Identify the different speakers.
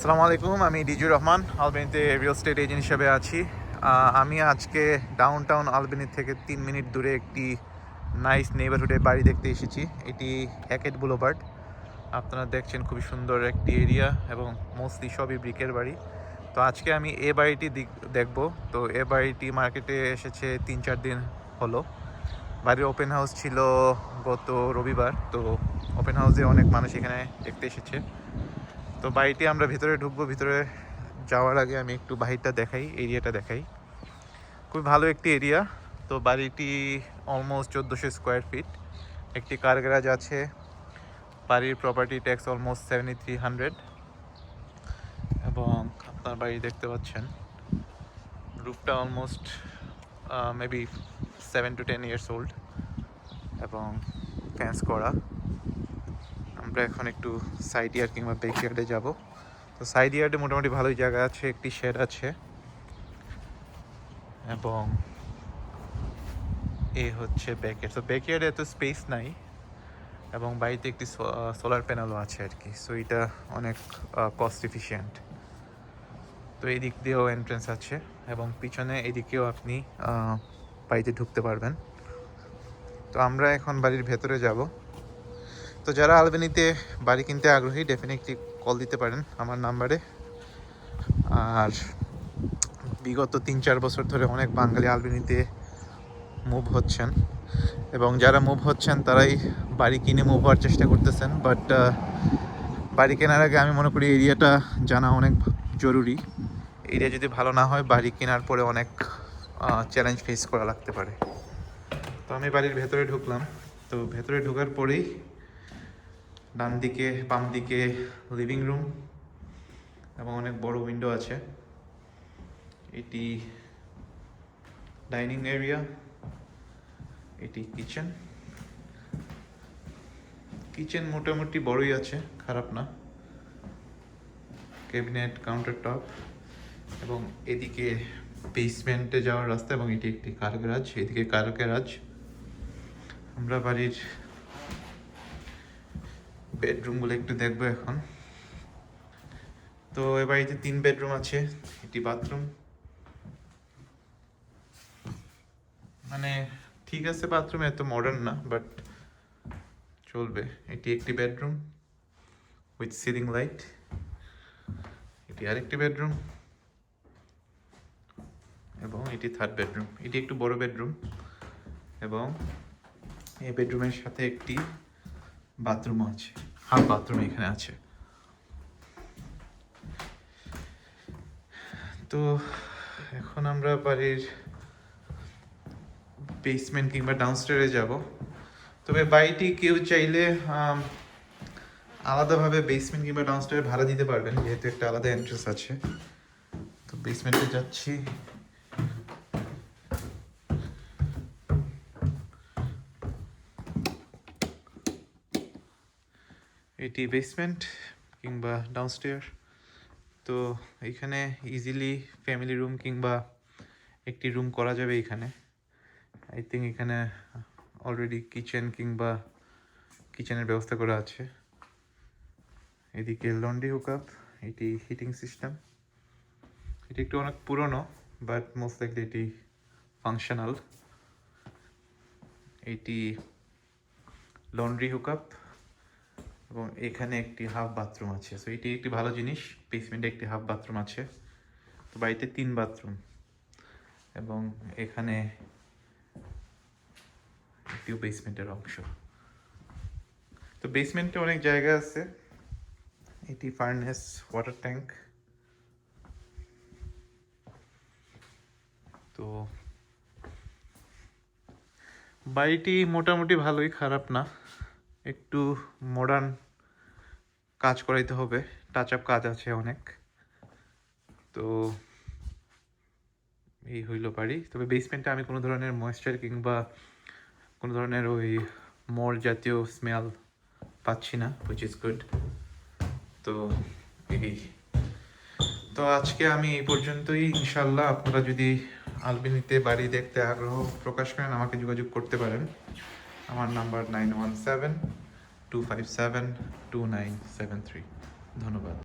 Speaker 1: আসসালামু আলাইকুম, আমি ডিজুর রহমান, আলবেনিতে রিয়েল স্টেট এজেন্ট হিসেবে আছি। আমি আজকে ডাউন টাউন আলবেনি থেকে তিন মিনিট দূরে একটি নাইস নেইবারহুডে বাড়ি দেখতে এসেছি। এটি হ্যাকেট বুলোবার্ড আপনারা দেখছেন খুবই সুন্দর একটি এরিয়া এবং মোস্টলি সবই ব্রিকের বাড়ি। তো আজকে আমি এ বাড়িটি দেখব। তো এ বাড়িটি মার্কেটে এসেছে তিন চার দিন হলো। বাড়ির ওপেন হাউস ছিল গত রবিবার। তো ওপেন হাউসে অনেক মানুষ এখানে দেখতে এসেছে। তো বাড়িটি আমরা ভিতরে ঢুকবো, ভিতরে যাওয়ার আগে আমি একটু বাহিরটা দেখাই এরিয়াটা দেখাই। খুব ভালো একটি এরিয়া তো বাড়িটি অলমোস্ট চোদ্দোশো স্কোয়ার ফিট একটি কার গ্যারাজ আছে, বাড়ির property tax almost seventy three hundred এবং আপনার বাড়ি দেখতে পাচ্ছেন রুফটা almost maybe seven to ten years old এবং ফ্যান্স করা। আমরা এখন একটু সাইড ইয়ার্ড কিংবা ব্যাক ইয়ার্ডে যাব। তো সাইড ইয়ার্ডে মোটামুটি ভালোই জায়গা আছে, একটি শেড আছে। এবং এ হচ্ছে ব্যাক ইয়ার্ড তো ব্যাক ইয়ার্ডে এত স্পেস নাই, এবং বাড়িতে একটি সোলার প্যানেলও আছে আর কি। সো এটা অনেক কস্ট এফিসিয়েন্ট তো এই দিক দিয়েও এন্ট্রেন্স আছে, এবং পিছনে এদিকেও আপনি বাড়িতে ঢুকতে পারবেন। তো আমরা এখন বাড়ির ভেতরে যাব। তো যারা আলবেনিতে বাড়ি কিনতে আগ্রহী ডেফিনেটলি কল দিতে পারেন আমার নাম্বারে। আর বিগত তিন চার বছর ধরে অনেক বাঙালি আলবেনিতে মুভ হচ্ছেন। এবং যারা মুভ হচ্ছেন, তারাই বাড়ি কিনে মুভ হওয়ার চেষ্টা করতেছেন। বাট বাড়ি কেনার আগে আমি মনে করি এরিয়াটা জানা অনেক জরুরি। এরিয়া যদি ভালো না হয়, বাড়ি কেনার পরে অনেক চ্যালেঞ্জ ফেস করা লাগতে পারে। তো আমি বাড়ির ভেতরে ঢুকলাম। তো ভেতরে ঢোকার পরেই ডান দিকে বাম দিকে লিভিং রুম এবং অনেক বড় উইন্ডো আছে। এটি ডাইনিং এরিয়া এটি কিচেন কিচেন মোটামুটি বড়ই আছে, খারাপ না। ক্যাবিনেট কাউন্টার টপ এবং এদিকে বেসমেন্টে যাওয়ার রাস্তা এবং এটি একটি কার গ্যারাজ এদিকে কার গ্যারাজ আমরা বাড়ির বেডরুমগুলো একটু দেখব এখন। তো এ বাড়িতে তিন বেডরুম আছে এটি বাথরুম মানে ঠিক আছে বাথরুম এত মডার্ন না বাট চলবে। এটি একটি বেডরুম উইথ সিলিং লাইট এটি আরেকটি বেডরুম এবং এটি থার্ড বেডরুম এটি একটু বড় বেডরুম এবং এই বেডরুমের সাথে একটি বাথরুমও আছে। হাফ বাথরুম এখানে আছে। তো এখন আমরা বাড়ির বেসমেন্ট কিংবা ডাউনস্টারে যাব। তবে বাড়িটি কেউ চাইলে আলাদাভাবে বেসমেন্ট কিংবা ডাউনস্টারে ভাড়া দিতে পারবেন, যেহেতু একটা আলাদা এন্ট্রেন্স আছে। তো বেসমেন্টে যাচ্ছি। এটি বেসমেন্ট কিংবা ডাউনস্টেয়ার তো এখানে ইজিলি ফ্যামিলি রুম কিংবা একটি রুম করা যাবে এখানে। আই থিঙ্ক এখানে অলরেডি কিচেন কিংবা কিচেনের ব্যবস্থা করা আছে। এদিকে লন্ড্রি হুকআপ এটি হিটিং সিস্টেম এটি একটু অনেক পুরনো বাট মোস্ট লাইকলি এটি ফাংশনাল এটি লন্ড্রি হুকআপ এবং এখানে একটি হাফ বাথরুম আছে। সো এটি একটি ভালো জিনিস। বেসমেন্টে একটি হাফ বাথরুম আছে। তো, বাড়িতে তিন বাথরুম এবং এখানে একটিও বেসমেন্টের অংশ। তো বেসমেন্টে অনেক জায়গা আছে। এটি ফার্নেস ওয়াটার ট্যাঙ্ক তো, বাড়িটি মোটামুটি ভালোই খারাপ না। একটু মডার্ন কাজ করাইতে হবে। টাচ আপ কাজ আছে অনেক। তো এই হইল বাড়ি। তবে বেসমেন্টে আমি কোনো ধরনের ময়েশ্চার কিংবা কোনো ধরনের ওই মল জাতীয় স্মেল পাচ্ছি না হুইচ ইজ গুড তো এই। তো আজকে আমি এই পর্যন্তই। ইনশাল্লাহ আপনারা যদি আলবিনিতে বাড়ি দেখতে আগ্রহ প্রকাশ করেন, আমাকে যোগাযোগ করতে পারেন। আমার number nine one seven two five seven two nine seven three. ধন্যবাদ।